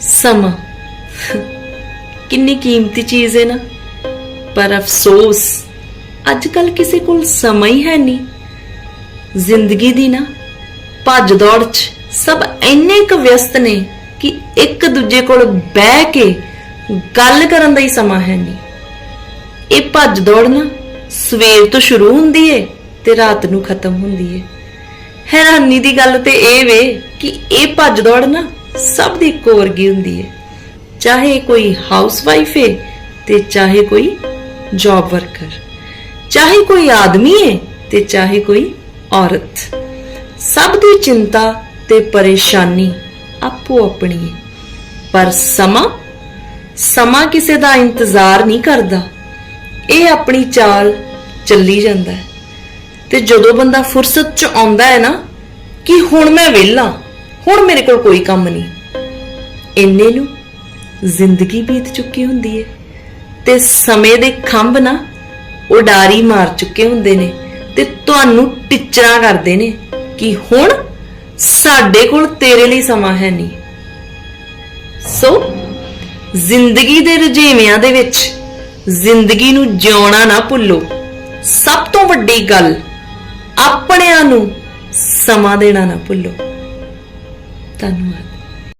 ਸਮਾਂ। ਕਿੰਨੀ ਕੀਮਤੀ ਚੀਜ਼ ਹੈ ਨਾ। ਪਰ ਅਫਸੋਸ ਅੱਜ ਕੱਲ ਕਿਸੇ ਕੋਲ ਸਮਾਂ ਹੀ ਹੈ ਨਹੀਂ। ਜ਼ਿੰਦਗੀ ਦੀ ਨਾ, ਭੱਜ ਦੌੜ 'ਚ ਸਭ ਇੰਨੇ ਕੁ ਵਿਅਸਤ ਨੇ ਕਿ ਇੱਕ ਦੂਜੇ ਕੋਲ ਬਹਿ ਕੇ ਗੱਲ ਕਰਨ ਦਾ ਹੀ ਸਮਾਂ ਹੈ ਨਹੀਂ। ਇਹ ਭੱਜ ਦੌੜ ਨਾ, ਸਵੇਰ ਤੋਂ ਸ਼ੁਰੂ ਹੁੰਦੀ ਏ ਤੇ ਰਾਤ ਨੂੰ ਖਤਮ ਹੁੰਦੀ ਏ। ਹੈਰਾਨੀ ਦੀ ਗੱਲ ਤੇ ਇਹ ਵੇ ਕਿ ਇਹ ਭੱਜ ਦੌੜ ਨਾ ਸਭ ਦੀ ਇੱਕੋ ਵਰਗੀ ਹੁੰਦੀ ਹੈ। ਚਾਹੇ ਕੋਈ ਹਾਊਸਵਾਈਫ ਏ ਤੇ ਚਾਹੇ ਕੋਈ ਜੌਬ ਵਰਕਰ ਚਾਹੇ ਕੋਈ ਆਦਮੀ ਹੈ ਤੇ ਚਾਹੇ ਕੋਈ ਔਰਤ। ਸਭ ਦੀ ਚਿੰਤਾ ਤੇ ਪਰੇਸ਼ਾਨੀ ਆਪੋ ਆਪਣੀ ਏ ਪਰ ਸਮਾਂ ਸਮਾਂ ਕਿਸੇ ਦਾ ਇੰਤਜ਼ਾਰ ਨਹੀਂ ਕਰਦਾ। ਇਹ ਆਪਣੀ ਚਾਲ ਚੱਲੀ ਜਾਂਦਾ ਹੈ। ਤੇ ਜਦੋਂ ਬੰਦਾ ਫੁਰਸਤ ਚ ਆਉਂਦਾ ਹੈ ਨਾ, ਕਿ ਹੁਣ ਮੈਂ ਵਿਹਲਾ ਹੁਣ ਮੇਰੇ ਕੋਲ ਕੋਈ ਕੰਮ ਨਹੀਂ। ਇੰਨੇ ਨੂੰ ਜ਼ਿੰਦਗੀ ਬੀਤ ਚੁੱਕੀ ਹੁੰਦੀ ਹੈ ਤੇ ਸਮੇਂ ਦੇ ਖੰਭ ਨਾ ਉਡਾਰੀ ਮਾਰ ਚੁੱਕੇ ਹੁੰਦੇ ਨੇ ਤੇ ਤੁਹਾਨੂੰ ਟਿਚਰਾਂ ਕਰਦੇ ਨੇ ਕਿ ਹੁਣ ਸਾਡੇ ਕੋਲ ਤੇਰੇ ਲਈ ਸਮਾਂ ਹੈ ਨਹੀਂ। ਸੋ ਜ਼ਿੰਦਗੀ ਦੇ ਰੁਝੇਵਿਆਂ ਦੇ ਵਿੱਚ ਜ਼ਿੰਦਗੀ ਨੂੰ ਜਿਉਣਾ ਨਾ ਭੁੱਲੋ। ਸਭ ਤੋਂ ਵੱਡੀ ਗੱਲ ਆਪਣਿਆਂ ਨੂੰ ਸਮਾਂ ਦੇਣਾ ਨਾ ਭੁੱਲੋ। Vanuatu.